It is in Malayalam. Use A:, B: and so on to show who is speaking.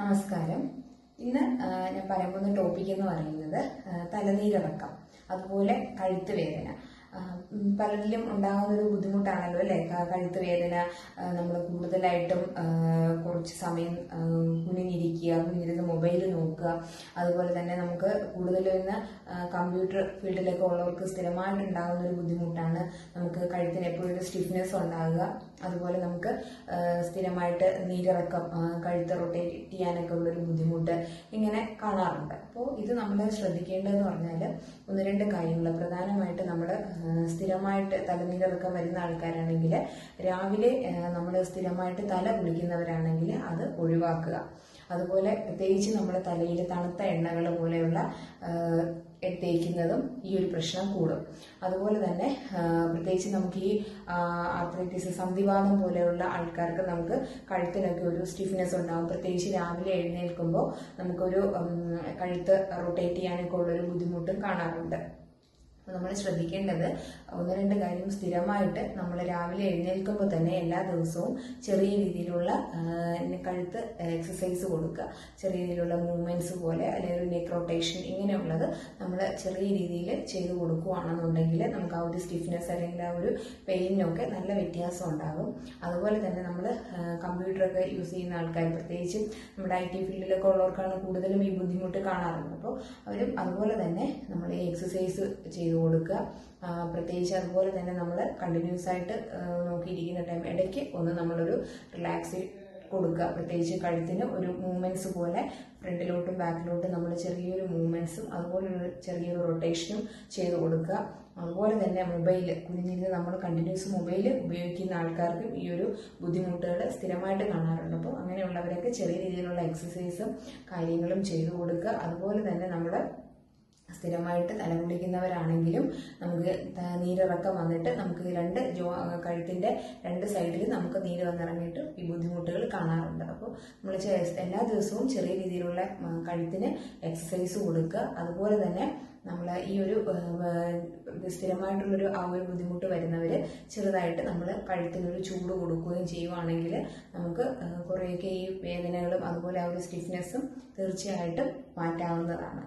A: നമസ്കാരം. ഇന്ന് ഞാൻ പറയാൻ പോകുന്ന ടോപ്പിക് എന്ന് പറയുന്നത് തലനീരിറക്കം അതുപോലെ കഴുത്ത് വേദന പലരിലും ഉണ്ടാകുന്ന ഒരു ബുദ്ധിമുട്ടാണല്ലോ അല്ലേ? കഴുത്ത് വേദന നമ്മൾ കൂടുതലായിട്ടും കുറച്ച് സമയം കുനിഞ്ഞിരിക്കുക കുനിഞ്ഞിരുന്ന് മൊബൈൽ നോക്കുക. അതുപോലെ തന്നെ നമുക്ക് കൂടുതലും ഇന്ന് കമ്പ്യൂട്ടർ ഫീൽഡിലൊക്കെ ഉള്ളവർക്ക് സ്ഥിരമായിട്ട് ഉണ്ടാകുന്ന ഒരു ബുദ്ധിമുട്ടാണ് നമുക്ക് കഴുത്തിന് എപ്പോഴും സ്റ്റിഫ്നെസ് ഉണ്ടാകുക. അതുപോലെ നമുക്ക് സ്ഥിരമായിട്ട് നീരിറക്കം കഴുത്ത് റൊട്ടേറ്റ് ചെയ്യാനൊക്കെ ഉള്ളൊരു ബുദ്ധിമുട്ട് ഇങ്ങനെ കാണാറുണ്ട്. അപ്പോൾ ഇത് നമ്മൾ ശ്രദ്ധിക്കേണ്ടതെന്ന് പറഞ്ഞാൽ ഒന്ന് രണ്ട് കാര്യങ്ങൾ പ്രധാനമായിട്ട് നമ്മൾ സ്ഥിരമായിട്ട് തലനീരിറക്കം വരുന്ന ആൾക്കാരാണെങ്കിൽ രാവിലെ നമ്മൾ സ്ഥിരമായിട്ട് തല കുളിക്കുന്നവരാണെങ്കിൽ അത് ഒഴിവാക്കുക. അതുപോലെ പ്രത്യേകിച്ച് നമ്മുടെ തലയിൽ തണുത്ത എണ്ണകൾ പോലെയുള്ള തേക്കുന്നതും ഈ ഒരു പ്രശ്നം കൂടും. അതുപോലെ തന്നെ പ്രത്യേകിച്ച് നമുക്ക് ഈ ആർത്രൈറ്റിസ് സന്ധിവാദം പോലെയുള്ള ആൾക്കാർക്ക് നമുക്ക് കഴുത്തിനൊക്കെ ഒരു സ്റ്റിഫ്നെസ് ഉണ്ടാകും പ്രത്യേകിച്ച് രാവിലെ എഴുന്നേൽക്കുമ്പോൾ നമുക്കൊരു കഴുത്ത് റൊട്ടേറ്റ് ചെയ്യാനൊക്കെ ഉള്ളൊരു ബുദ്ധിമുട്ടും കാണാറുണ്ട്. നമ്മൾ ശ്രദ്ധിക്കേണ്ടത് ഒന്ന് രണ്ട് കാര്യം സ്ഥിരമായിട്ട് നമ്മൾ രാവിലെ എഴുന്നേൽക്കുമ്പോൾ തന്നെ എല്ലാ ദിവസവും ചെറിയ രീതിയിലുള്ള കഴുത്ത് എക്സസൈസ് കൊടുക്കുക. ചെറിയ രീതിയിലുള്ള മൂവ്മെന്റ്സ് പോലെ അല്ലെങ്കിൽ ഒരു നെക്ക് റൊട്ടേഷൻ ഇങ്ങനെയുള്ളത് നമ്മൾ ചെറിയ രീതിയിൽ ചെയ്തു കൊടുക്കുകയാണെന്നുണ്ടെങ്കിൽ നമുക്ക് ആ ഒരു സ്റ്റിഫ്നെസ് അല്ലെങ്കിൽ ആ ഒരു പെയിനൊക്കെ നല്ല വ്യത്യാസം ഉണ്ടാകും. അതുപോലെ തന്നെ നമ്മൾ കമ്പ്യൂട്ടറൊക്കെ യൂസ് ചെയ്യുന്ന ആൾക്കാർ പ്രത്യേകിച്ച് നമ്മുടെ ഐ ടി ഫീൽഡിലൊക്കെ ഉള്ളവർക്കാണ് കൂടുതലും ഈ ബുദ്ധിമുട്ട് കാണാറുള്ളത്. അപ്പോൾ അവരും അതുപോലെ തന്നെ നമ്മൾ എക്സസൈസ് ചെയ്ത് കൊടുക്കുക. പ്രത്യേകിച്ച് അതുപോലെ തന്നെ നമ്മൾ കണ്ടിന്യൂസ് ആയിട്ട് നോക്കിയിരിക്കുന്ന ടൈം ഇടയ്ക്ക് ഒന്ന് നമ്മളൊരു റിലാക്സ് കൊടുക്കുക. പ്രത്യേകിച്ച് കഴുത്തിന് ഒരു മൂവ്മെന്റ്സ് പോലെ ഫ്രണ്ടിലോട്ടും ബാക്കിലോട്ടും നമ്മൾ ചെറിയൊരു മൂവ്മെന്റ്സും അതുപോലെ ഒരു ചെറിയൊരു റൊട്ടേഷനും ചെയ്ത് കൊടുക്കുക. അതുപോലെ തന്നെ മൊബൈൽ കുഞ്ഞിരുന്ന് നമ്മൾ കണ്ടിന്യൂസ് മൊബൈൽ ഉപയോഗിക്കുന്ന ആൾക്കാർക്കും ഈ ഒരു ബുദ്ധിമുട്ടുകൾ സ്ഥിരമായിട്ട് കാണാറുണ്ട്. അപ്പോൾ അങ്ങനെയുള്ളവരൊക്കെ ചെറിയ രീതിയിലുള്ള എക്സസൈസും കാര്യങ്ങളും ചെയ്തു കൊടുക്കുക. അതുപോലെ തന്നെ നമ്മൾ സ്ഥിരമായിട്ട് തലമുടിക്കുന്നവരാണെങ്കിലും നമുക്ക് നീരിറക്കം വന്നിട്ട് നമുക്ക് രണ്ട് ജോ കഴുത്തിന്റെ രണ്ട് സൈഡിൽ നമുക്ക് നീര് വന്നിറങ്ങിയിട്ട് ഈ ബുദ്ധിമുട്ടുകൾ കാണാറുണ്ട്. അപ്പോൾ നമ്മൾ എല്ലാ ദിവസവും ചെറിയ രീതിയിലുള്ള കഴുത്തിന് എക്സസൈസ് കൊടുക്കുക. അതുപോലെ തന്നെ നമ്മൾ ഈ ഒരു സ്ഥിരമായിട്ടുള്ളൊരു ആ ഒരു ബുദ്ധിമുട്ട് വരുന്നവർ ചെറുതായിട്ട് നമ്മൾ കഴുത്തിനൊരു ചൂട് കൊടുക്കുകയും ചെയ്യുവാണെങ്കിൽ നമുക്ക് കുറേയൊക്കെ ഈ വേദനകളും അതുപോലെ ആ ഒരു സ്റ്റിഫ്നെസ്സും തീർച്ചയായിട്ടും മാറ്റാവുന്നതാണ്.